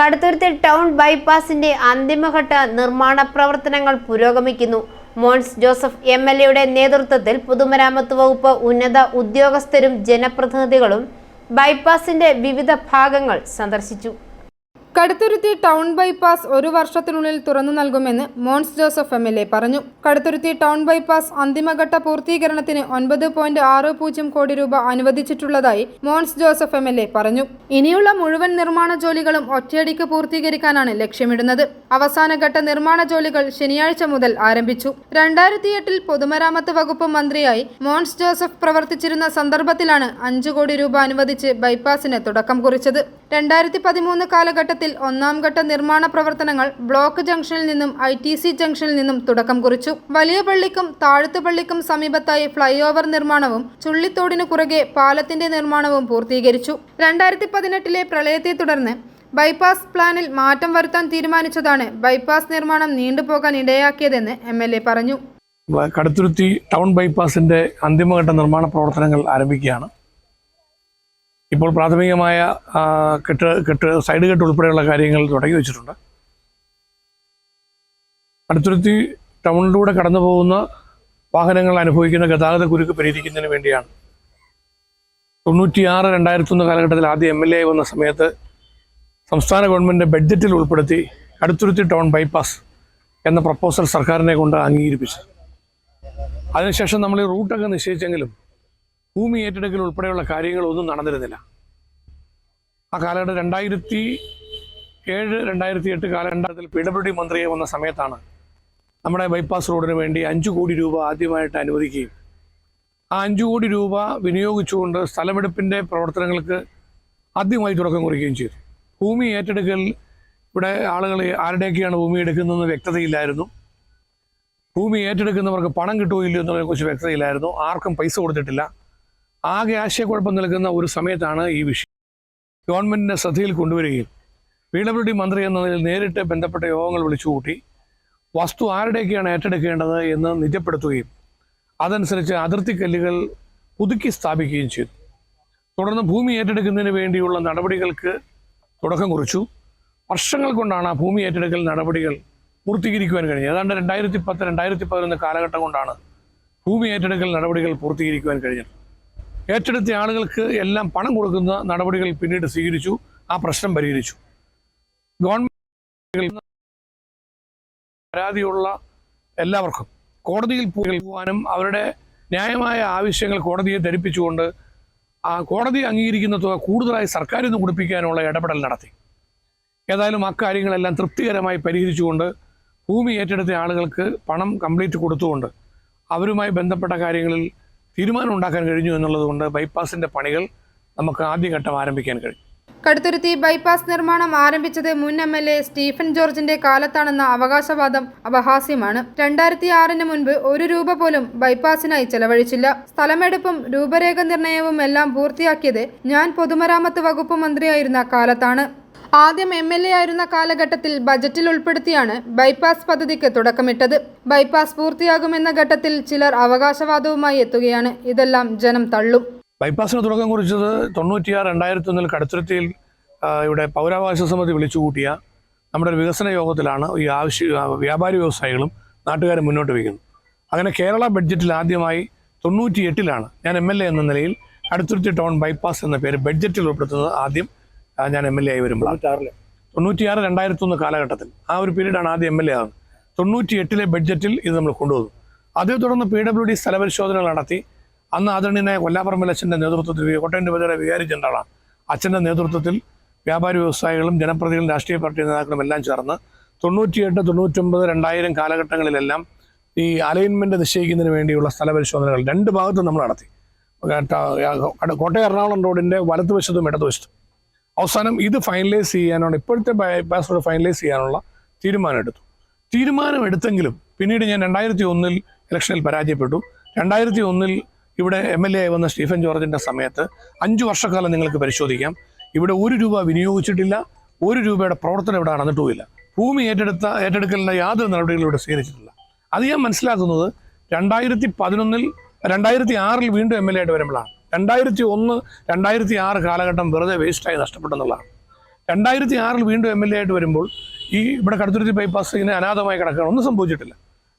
Kaduthuruthy town ബൈപ്പാസിന്റെ അന്തിമഘട്ട നിർമ്മാണ പ്രവർത്തനങ്ങൾ പുരോഗമിക്കുന്നു. മോൻസ് ജോസഫ് എം എൽ എയുടെ നേതൃത്വത്തിൽ പൊതുമരാമത്ത് വകുപ്പ് ഉന്നത ഉദ്യോഗസ്ഥരും ജനപ്രതിനിധികളും ബൈപ്പാസിന്റെ വിവിധ ഭാഗങ്ങൾ സന്ദർശിച്ചു. കടുത്തുരുത്തി ടൗൺ ബൈപ്പാസ് ഒരു വർഷത്തിനുള്ളിൽ തുറന്നു നൽകുമെന്ന് Mons Joseph M L A പറഞ്ഞു. കടുത്തുരുത്തി ടൗൺ ബൈപ്പാസ് അന്തിമഘട്ട പൂർത്തീകരണത്തിന് ഒൻപത് പോയിന്റ് ആറ് പൂജ്യം കോടി രൂപ അനുവദിച്ചിട്ടുള്ളതായി Mons Joseph M L A പറഞ്ഞു. ഇനിയുള്ള മുഴുവൻ നിർമ്മാണ ജോലികളും ഒറ്റയടിക്ക് പൂർത്തീകരിക്കാനാണ് ലക്ഷ്യമിടുന്നത്. അവസാനഘട്ട നിർമ്മാണ ജോലികൾ ശനിയാഴ്ച മുതൽ ആരംഭിച്ചു. രണ്ടായിരത്തി എട്ടിൽ പൊതുമരാമത്ത് വകുപ്പ് മന്ത്രിയായി മോൺസ് ജോസഫ് പ്രവർത്തിച്ചിരുന്ന സന്ദർഭത്തിലാണ് അഞ്ചു കോടി രൂപ അനുവദിച്ച് ബൈപ്പാസിന് തുടക്കം കുറിച്ചത്. രണ്ടായിരത്തി പതിമൂന്ന് കാലഘട്ടത്തിൽ ഒന്നാം ഘട്ട നിർമ്മാണ പ്രവർത്തനങ്ങൾ ബ്ലോക്ക് ജംഗ്ഷനിൽ നിന്നും ഐ ടി സി ജംഗ്ഷനിൽ നിന്നും തുടക്കം കുറിച്ചു. വലിയ പള്ളിക്കും താഴത്തുപള്ളിക്കും സമീപത്തായി ഫ്ലൈ ഓവർ നിർമ്മാണവും ചുള്ളിത്തോടിനു കുറുകെ പാലത്തിന്റെ നിർമ്മാണവും പൂർത്തീകരിച്ചു. രണ്ടായിരത്തി പതിനെട്ടിലെ പ്രളയത്തെ തുടർന്ന് ബൈപ്പാസ് പ്ലാനിൽ മാറ്റം വരുത്താൻ തീരുമാനിച്ചതാണ് ബൈപ്പാസ് നിർമ്മാണം നീണ്ടുപോകാൻ ഇടയാക്കിയതെന്ന് എം എൽ എ പറഞ്ഞു. കടുത്തുരുത്തി ടൗൺ ബൈപ്പാസിന്റെ അന്തിമഘട്ട നിർമ്മാണ പ്രവർത്തനങ്ങൾ ആരംഭിക്കുകയാണ്. ഇപ്പോൾ പ്രാഥമികമായ കെട്ട് കെട്ട് സൈഡ് കെട്ട് ഉൾപ്പെടെയുള്ള കാര്യങ്ങൾ തുടങ്ങി വെച്ചിട്ടുണ്ട്. കടുത്തുരുത്തി ടൗണിലൂടെ കടന്നു പോകുന്ന വാഹനങ്ങൾ അനുഭവിക്കുന്ന ഗതാഗത കുരുക്ക് പരിഹരിക്കുന്നതിന് വേണ്ടിയാണ്. തൊണ്ണൂറ്റിയാറ് രണ്ടായിരത്തൊന്ന് കാലഘട്ടത്തിൽ ആദ്യം എം എൽ എ വന്ന സമയത്ത് സംസ്ഥാന ഗവൺമെന്റ് ബഡ്ജറ്റിൽ ഉൾപ്പെടുത്തി കടുത്തുരുത്തി ടൗൺ ബൈപ്പാസ് എന്ന പ്രപ്പോസൽ സർക്കാരിനെ കൊണ്ട് അംഗീകരിപ്പിച്ചു അതിനുശേഷം നമ്മൾ ഈ റൂട്ടൊക്കെ നിശ്ചയിച്ചെങ്കിലും ഭൂമി ഏറ്റെടുക്കൽ ഉൾപ്പെടെയുള്ള കാര്യങ്ങളൊന്നും നടന്നിരുന്നില്ല. ആ കാലഘട്ടം രണ്ടായിരത്തി ഏഴ് രണ്ടായിരത്തി എട്ട് കാലഘട്ടത്തിൽ പി ഡബ്ല്യു ഡി മന്ത്രിയെ വന്ന സമയത്താണ് നമ്മുടെ ബൈപ്പാസ് റോഡിന് വേണ്ടി അഞ്ച് കോടി രൂപ ആദ്യമായിട്ട് അനുവദിക്കുകയും ആ അഞ്ച് കോടി രൂപ വിനിയോഗിച്ചുകൊണ്ട് സ്ഥലമെടുപ്പിന്റെ പ്രവർത്തനങ്ങൾക്ക് ആദ്യമായി തുടക്കം കുറിക്കുകയും ചെയ്തു. ഭൂമി ഏറ്റെടുക്കൽ ഇവിടെ ആളുകൾ ആരുടെയൊക്കെയാണ് ഭൂമി എടുക്കുന്നതെന്ന് വ്യക്തതയില്ലായിരുന്നു. ഭൂമി ഏറ്റെടുക്കുന്നവർക്ക് പണം എന്നുള്ളതിനെക്കുറിച്ച് വ്യക്തതയില്ലായിരുന്നു. ആർക്കും പൈസ കൊടുത്തിട്ടില്ല. ആകെ ആശയക്കുഴപ്പം നിൽക്കുന്ന ഒരു സമയത്താണ് ഈ വിഷയം. ഗവൺമെന്റിന്റെ ശ്രദ്ധയിൽ കൊണ്ടുവരികയും പി ഡബ്ല്യു ഡി മന്ത്രി എന്ന നിലയിൽ നേരിട്ട് ബന്ധപ്പെട്ട യോഗങ്ങൾ വിളിച്ചുകൂട്ടി വസ്തു ആരുടെയൊക്കെയാണ് ഏറ്റെടുക്കേണ്ടത് എന്ന് നിജപ്പെടുത്തുകയും അതനുസരിച്ച് അതിർത്തി കല്ലുകൾ പുതുക്കി സ്ഥാപിക്കുകയും ചെയ്തു. തുടർന്ന് ഭൂമി ഏറ്റെടുക്കുന്നതിന് വേണ്ടിയുള്ള നടപടികൾക്ക് തുടക്കം കുറിച്ചു. വർഷങ്ങൾ കൊണ്ടാണ് ആ ഭൂമി ഏറ്റെടുക്കൽ നടപടികൾ പൂർത്തീകരിക്കുവാൻ കഴിഞ്ഞത്. ഏതാണ്ട് രണ്ടായിരത്തി പത്ത് രണ്ടായിരത്തി പതിനൊന്ന് കാലഘട്ടം കൊണ്ടാണ് ഭൂമി ഏറ്റെടുക്കൽ നടപടികൾ പൂർത്തീകരിക്കുവാൻ കഴിഞ്ഞത്. ഏറ്റെടുത്ത ആളുകൾക്ക് എല്ലാം പണം കൊടുക്കുന്ന നടപടികൾ പിന്നീട് സ്വീകരിച്ചു ആ പ്രശ്നം പരിഹരിച്ചു. ഗവൺമെന്റ് പരാതിയുള്ള എല്ലാവർക്കും കോടതിയിൽ പോകാനും അവരുടെ ന്യായമായ ആവശ്യങ്ങൾ കോടതിയെ ധരിപ്പിച്ചുകൊണ്ട് ആ കോടതി അംഗീകരിക്കുന്ന തുക കൂടുതലായി സർക്കാരിൽ നിന്ന് കുടിപ്പിക്കാനുള്ള ഇടപെടൽ നടത്തി. ഏതായാലും അക്കാര്യങ്ങളെല്ലാം തൃപ്തികരമായി പരിഹരിച്ചുകൊണ്ട് ഭൂമി ഏറ്റെടുത്ത ആളുകൾക്ക് പണം കംപ്ലീറ്റ് കൊടുത്തുകൊണ്ട് അവരുമായി ബന്ധപ്പെട്ട കാര്യങ്ങളിൽ തീരുമാനം ഉണ്ടാക്കാൻ കഴിഞ്ഞു എന്നുള്ളതുകൊണ്ട് ബൈപ്പാസിന്റെ പണികൾ നമുക്ക് ആദ്യഘട്ടം ആരംഭിക്കാൻ കഴിഞ്ഞു കടുത്തുരുത്തി ബൈപ്പാസ് നിർമ്മാണം ആരംഭിച്ചത് മുൻ എം എൽ എ സ്റ്റീഫൻ ജോർജിന്റെ കാലത്താണെന്ന അവകാശവാദം അപഹാസ്യമാണ്. രണ്ടായിരത്തി ആറിന് മുൻപ് ഒരു രൂപ പോലും ബൈപ്പാസിനായി ചെലവഴിച്ചില്ല. സ്ഥലമെടുപ്പും രൂപരേഖ നിർണയവും എല്ലാം പൂർത്തിയാക്കിയത് ഞാൻ പൊതുമരാമത്ത് വകുപ്പ് മന്ത്രിയായിരുന്ന കാലത്താണ്. ആദ്യം എം എൽ എ ആയിരുന്ന കാലഘട്ടത്തിൽ ബജറ്റിൽ ഉൾപ്പെടുത്തിയാണ് ബൈപ്പാസ് പദ്ധതിക്ക് തുടക്കമിട്ടത്. ബൈപ്പാസ് പൂർത്തിയാകുമെന്ന ഘട്ടത്തിൽ ചിലർ അവകാശവാദവുമായി എത്തുകയാണ്. ഇതെല്ലാം ജനം തള്ളും. ബൈപ്പാസിന് തുടക്കം കുറിച്ചത് തൊണ്ണൂറ്റിയാറ് രണ്ടായിരത്തി ഒന്നിൽ കടുത്തുരുത്തിയിൽ ഇവിടെ പൗരാവകാശ സമിതി വിളിച്ചുകൂട്ടിയ നമ്മുടെ വികസന യോഗത്തിലാണ് ഈ ആവശ്യ വ്യാപാരി വ്യവസായികളും നാട്ടുകാരും മുന്നോട്ട് വയ്ക്കുന്നത്. അങ്ങനെ കേരള ബഡ്ജറ്റിൽ ആദ്യമായി തൊണ്ണൂറ്റി എട്ടിലാണ് ഞാൻ എം എൽ എ എന്ന നിലയിൽ അടുത്തുരുത്തി ടൗൺ ബൈപ്പാസ് എന്ന പേര് ബഡ്ജറ്റിൽ ഉൾപ്പെടുത്തുന്നത് ആദ്യം. ഞാൻ എം എൽ എ ആയി വരുമ്പോൾ തൊണ്ണൂറ്റിയാറ് രണ്ടായിരത്തി ഒന്ന് കാലഘട്ടത്തിൽ. ആ ഒരു പീരീഡാണ് ആദ്യം എം എൽ എ ആകുന്നത് തൊണ്ണൂറ്റി എട്ടിലെ ബഡ്ജറ്റിൽ ഇത് നമ്മൾ കൊണ്ടുവന്നു അതേ തുടർന്ന് പി ഡബ്ല്യു ഡി സ്ഥലപരിശോധനകൾ നടത്തി. അന്ന് ആദരണീയനായ കൊല്ലാപ്പറമ്പൽ അച്ഛന്റെ നേതൃത്വത്തിൽ കോട്ടയം രൂപതയുടെ വികാരി ജനറലാണ് അച്ഛന്റെ നേതൃത്വത്തിൽ വ്യാപാരി വ്യവസായികളും ജനപ്രതികളും രാഷ്ട്രീയ പാർട്ടി നേതാക്കളും എല്ലാം ചേർന്ന് തൊണ്ണൂറ്റിയെട്ട് തൊണ്ണൂറ്റൊമ്പത് രണ്ടായിരം കാലഘട്ടങ്ങളിലെല്ലാം ഈ അലൈൻമെന്റ് നിശ്ചയിക്കുന്നതിന് വേണ്ടിയുള്ള സ്ഥലപരിശോധനകൾ രണ്ട് ഭാഗത്തും നമ്മൾ നടത്തി. കട- കോട്ടയം എറണാകുളം റോഡിന്റെ വലത്തുവശത്തും ഇടതുവശത്തും. അവസാനം ഇത് ഫൈനലൈസ് ചെയ്യാനുള്ള ഇപ്പോഴത്തെ ബൈപ്പാസ് റോഡ് ഫൈനലൈസ് ചെയ്യാനുള്ള തീരുമാനമെടുത്തു. തീരുമാനമെടുത്തെങ്കിലും പിന്നീട് ഞാൻ രണ്ടായിരത്തി ഒന്നിൽ ഇലക്ഷനിൽ പരാജയപ്പെട്ടു. രണ്ടായിരത്തി ഒന്നിൽ ഇവിടെ എം എൽ എ ആയി വന്ന സ്റ്റീഫൻ ജോർജിന്റെ സമയത്ത് അഞ്ച് വർഷക്കാലം നിങ്ങൾക്ക് പരിശോധിക്കാം. ഇവിടെ ഒരു രൂപ വിനിയോഗിച്ചിട്ടില്ല ഒരു രൂപയുടെ പ്രവർത്തനം ഇവിടെ നടന്നിട്ടുമില്ല. ഭൂമി ഏറ്റെടുത്ത ഏറ്റെടുക്കലിന്റെ യാതൊരു നടപടികളും ഇവിടെ സ്വീകരിച്ചിട്ടില്ല. അത് ഞാൻ മനസ്സിലാക്കുന്നത് രണ്ടായിരത്തി പതിനൊന്നിൽ രണ്ടായിരത്തി ആറിൽ വീണ്ടും എം എൽ എ ആയിട്ട് വരുമ്പോഴാണ്. രണ്ടായിരത്തി ഒന്ന് രണ്ടായിരത്തി ആറ് കാലഘട്ടം വെറുതെ വേസ്റ്റായി നഷ്ടപ്പെട്ടെന്നുള്ളതാണ്. രണ്ടായിരത്തി ആറിൽ വീണ്ടും എം എൽ എ ആയിട്ട് വരുമ്പോൾ ഈ ഇവിടെ കടുത്തുരുത്തി ബൈപ്പാസ് ഇങ്ങനെ അനാഥമായി കിടക്കുകയാണ് ഒന്നും സംഭവിച്ചിട്ടില്ല.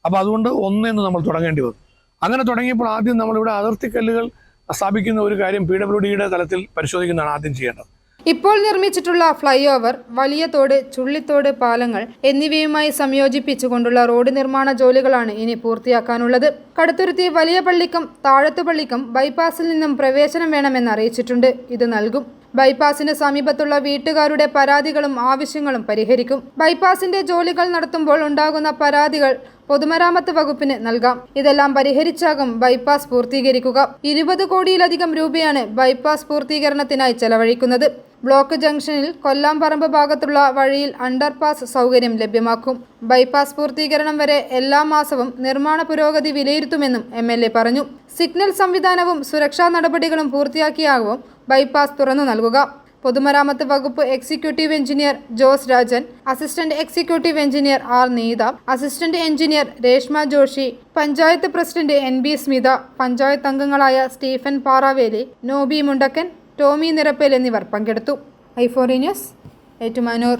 അപ്പോൾ അതുകൊണ്ട് ഒന്നേന്ന് നമ്മൾ തുടങ്ങേണ്ടി വന്നു. അങ്ങനെ തുടങ്ങിയപ്പോൾ ആദ്യം നമ്മളിവിടെ അതിർത്തിക്കല്ലുകൾ സ്ഥാപിക്കുന്ന ഒരു കാര്യം പി ഡബ്ല്യു ഡിയുടെ തലത്തിൽ പരിശോധിക്കുന്നതാണ് ആദ്യം ചെയ്യേണ്ടത്. ഇപ്പോൾ നിർമ്മിച്ചിട്ടുള്ള ഫ്ലൈ ഓവർ വലിയ തോട് ചുള്ളിത്തോട് പാലങ്ങൾ എന്നിവയുമായി സംയോജിപ്പിച്ചുകൊണ്ടുള്ള റോഡ് നിർമ്മാണ ജോലികളാണ് ഇനി പൂർത്തിയാക്കാനുള്ളത്. കടുത്തുരുത്തി വലിയ പള്ളിക്കും താഴത്തുപള്ളിക്കും ബൈപ്പാസിൽ നിന്നും പ്രവേശനം വേണമെന്ന് അറിയിച്ചിട്ടുണ്ട്. ഇത് നൽകും. ബൈപ്പാസിന് സമീപത്തുള്ള വീട്ടുകാരുടെ പരാതികളും ആവശ്യങ്ങളും പരിഹരിക്കും. ബൈപ്പാസിന്റെ ജോലികൾ നടത്തുമ്പോൾ ഉണ്ടാകുന്ന പരാതികൾ പൊതുമരാമത്ത് വകുപ്പിന് നൽകാം. ഇതെല്ലാം പരിഹരിച്ചാകും ബൈപ്പാസ് പൂർത്തീകരിക്കുക. ഇരുപത് കോടിയിലധികം രൂപയാണ് ബൈപ്പാസ് പൂർത്തീകരണത്തിനായി ചെലവഴിക്കുന്നത്. ബ്ലോക്ക് ജംഗ്ഷനിൽ കൊല്ലാംപറമ്പ് ഭാഗത്തുള്ള വഴിയിൽ അണ്ടർപാസ് സൗകര്യം ലഭ്യമാക്കും. ബൈപ്പാസ് പൂർത്തീകരണം വരെ എല്ലാ മാസവും നിർമ്മാണ പുരോഗതി വിലയിരുത്തുമെന്നും എം പറഞ്ഞു. സിഗ്നൽ സംവിധാനവും സുരക്ഷാ നടപടികളും പൂർത്തിയാക്കിയാകും ബൈപ്പാസ് തുറന്നു നൽകുക. പൊതുമരാമത്ത് വകുപ്പ് executive engineer Jose Rajan assistant executive engineer R Neetha assistant engineer Reshma Joshi panchayat president N B Smitha panchayat അംഗങ്ങളായ സ്റ്റീഫൻ പാറാവേലി നോബി മുണ്ടക്കൻ ടോമി നിറപ്പേൽ എന്നിവർ പങ്കെടുത്തു. ഐഫോറി ന്യൂസ് ഏറ്റുമാനൂർ.